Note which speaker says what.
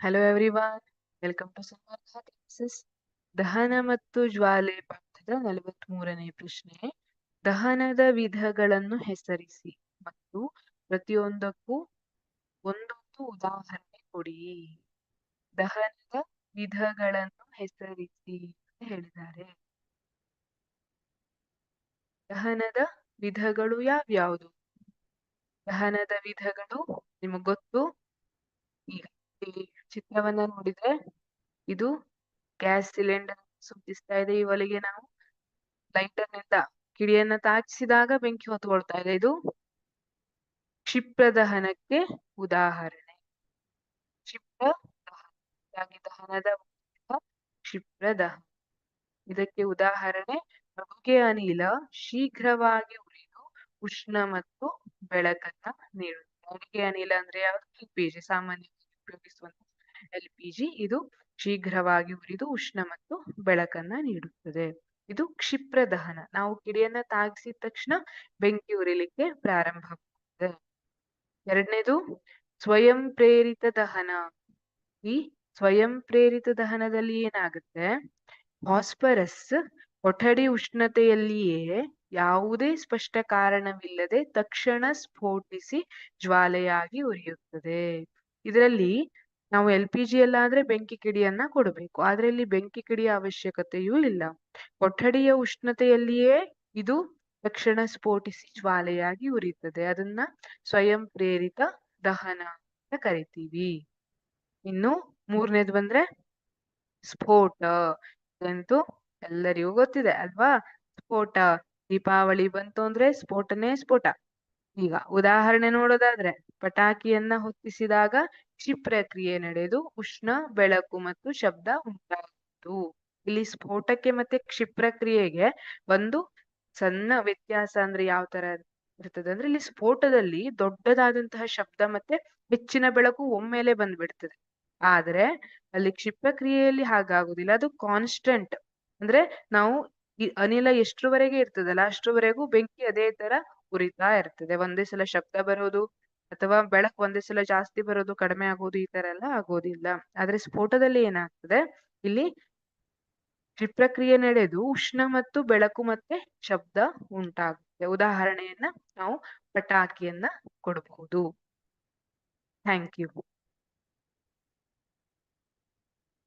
Speaker 1: Hello everyone welcome to classes ದಹನ ಮತ್ತು ಜ್ವಾಲೆ ಪಾಠದ ನಲವತ್ಮೂರನೇ ಪ್ರಶ್ನೆ. ದಹನದ ವಿಧಗಳನ್ನು ಹೆಸರಿಸಿ ಮತ್ತು ಪ್ರತಿಯೊಂದಕ್ಕೂ ಒಂದೊಂದು ಉದಾಹರಣೆ ಕೊಡಿ. ದಹನದ ವಿಧಗಳನ್ನು ಹೆಸರಿಸಿ ಅಂತ ಹೇಳಿದ್ದಾರೆ. ದಹನದ ವಿಧಗಳು ಯಾವ್ಯಾವುದು? ದಹನದ ವಿಧಗಳು ನಿಮಗ್ ಗೊತ್ತು? ಈಗ ಚಿತ್ರವನ್ನ ನೋಡಿದ್ರೆ ಇದು ಗ್ಯಾಸ್ ಸಿಲಿಂಡರ್ ಸೂಚಿಸ್ತಾ ಇದೆ. ಈ ಒಲೆಗೆ ನಾವು ಲೈಟರ್ನಿಂದ ಕಿಡಿಯನ್ನ ತಾಚಿಸಿದಾಗ ಬೆಂಕಿ ಹೊತ್ಕೊಳ್ತಾ ಇದೆ. ಇದು ಕ್ಷಿಪ್ರ ದಹನಕ್ಕೆ ಉದಾಹರಣೆ. ಕ್ಷಿಪ್ರ ದಹನ. ದಹನದ ಕ್ಷಿಪ್ರ ದಹನ. ಇದಕ್ಕೆ ಉದಾಹರಣೆ ಅಡುಗೆ ಅನಿಲ ಶೀಘ್ರವಾಗಿ ಉರಿದು ಉಷ್ಣ ಮತ್ತು ಬೆಳಕನ್ನ ನೀಡುತ್ತೆ. ಅಡುಗೆ ಅನಿಲ ಅಂದ್ರೆ ಯಾವ್ದು? ಎಲ್ ಪಿ ಜಿ ಸಾಮಾನ್ಯವಾಗಿ ಉಪಯೋಗಿಸುವಂತ ಎಲ್ ಪಿ ಜಿ ಇದು ಶೀಘ್ರವಾಗಿ ಉರಿದು ಉಷ್ಣ ಮತ್ತು ಬೆಳಕನ್ನ ನೀಡುತ್ತದೆ. ಇದು ಕ್ಷಿಪ್ರ ದಹನ. ನಾವು ಕಿಡಿಯನ್ನ ತಾಗಿಸಿದ ತಕ್ಷಣ ಬೆಂಕಿ ಉರಿಲಿಕ್ಕೆ ಪ್ರಾರಂಭ ಆಗ್ತದೆ ಎರಡನೇದು, ಸ್ವಯಂ ಪ್ರೇರಿತ ದಹನ. ಈ ಸ್ವಯಂ ಪ್ರೇರಿತ ದಹನದಲ್ಲಿ ಏನಾಗುತ್ತೆ? ಫಾಸ್ಫರಸ್ ಕೊಠಡಿ ಉಷ್ಣತೆಯಲ್ಲಿಯೇ ಯಾವುದೇ ಸ್ಪಷ್ಟ ಕಾರಣವಿಲ್ಲದೆ ತಕ್ಷಣ ಸ್ಫೋಟಿಸಿ ಜ್ವಾಲೆಯಾಗಿ ಉರಿಯುತ್ತದೆ. ಇದರಲ್ಲಿ ನಾವು ಎಲ್ ಪಿ ಬೆಂಕಿ ಕಿಡಿಯನ್ನ ಕೊಡಬೇಕು. ಆದ್ರೆ ಇಲ್ಲಿ ಬೆಂಕಿ ಕಿಡಿಯ ಅವಶ್ಯಕತೆಯೂ ಇಲ್ಲ. ಕೊಠಡಿಯ ಉಷ್ಣತೆಯಲ್ಲಿಯೇ ಇದು ತಕ್ಷಣ ಸ್ಫೋಟಿಸಿ ಜ್ವಾಲೆಯಾಗಿ ಉರಿಯುತ್ತದೆ ಅದನ್ನ ಸ್ವಯಂ ಪ್ರೇರಿತ ದಹನ ಅಂತ ಕರಿತೀವಿ. ಇನ್ನು ಮೂರನೇದು ಬಂದ್ರೆ ಸ್ಫೋಟ ಇದಂತೂ ಎಲ್ಲರಿಗೂ ಗೊತ್ತಿದೆ ಅಲ್ವಾ? ಸ್ಫೋಟ. ದೀಪಾವಳಿ ಬಂತು ಅಂದ್ರೆ ಸ್ಫೋಟನೇ ಸ್ಫೋಟ. ಈಗ ಉದಾಹರಣೆ ನೋಡೋದಾದ್ರೆ ಪಟಾಕಿಯನ್ನ ಹೊತ್ತಿಸಿದಾಗ ಕ್ಷಿಪ್ರ ಕ್ರಿಯೆ ನಡೆದು ಉಷ್ಣ, ಬೆಳಕು ಮತ್ತು ಶಬ್ದ ಉಂಟಾಯಿತು. ಇಲ್ಲಿ ಸ್ಫೋಟಕ್ಕೆ ಮತ್ತೆ ಕ್ಷಿಪ್ರಕ್ರಿಯೆಗೆ ಒಂದು ಸಣ್ಣ ವ್ಯತ್ಯಾಸ ಅಂದ್ರೆ ಯಾವ ತರ ಇರ್ತದೆ ಅಂದ್ರೆ ಇಲ್ಲಿ ಸ್ಫೋಟದಲ್ಲಿ ದೊಡ್ಡದಾದಂತಹ ಶಬ್ದ ಮತ್ತೆ ಹೆಚ್ಚಿನ ಬೆಳಕು ಒಮ್ಮೆಲೆ ಬಂದ್ಬಿಡ್ತದೆ. ಆದ್ರೆ ಅಲ್ಲಿ ಕ್ಷಿಪ್ರಕ್ರಿಯೆಯಲ್ಲಿ ಹಾಗಾಗುದಿಲ್ಲ ಅದು ಕಾನ್ಸ್ಟೆಂಟ್ ಅಂದ್ರೆ ನಾವು ಈ ಅನಿಲ ಎಷ್ಟರವರೆಗೆ ಇರ್ತದಲ್ಲ ಅಷ್ಟರವರೆಗೂ ಬೆಂಕಿ ಅದೇ ತರ ಉರಿತಾ ಇರ್ತದೆ. ಒಂದೇ ಸಲ ಶಬ್ದ ಬರೋದು ಅಥವಾ ಬೆಳಕು ಒಂದೇ ಸಲ ಜಾಸ್ತಿ ಬರೋದು ಕಡಿಮೆ ಆಗೋದು ಈ ತರ ಎಲ್ಲ ಆಗೋದಿಲ್ಲ. ಆದ್ರೆ ಸ್ಫೋಟದಲ್ಲಿ ಏನಾಗ್ತದೆ? ಇಲ್ಲಿ ತ್ರಿಪ್ರಕ್ರಿಯೆ ನಡೆದು ಉಷ್ಣ ಮತ್ತು ಬೆಳಕು ಮತ್ತೆ ಶಬ್ದ ಉಂಟಾಗುತ್ತೆ. ಉದಾಹರಣೆಯನ್ನ ನಾವು ಪಟಾಕಿಯನ್ನ ಕೊಡಬಹುದು. Thank you.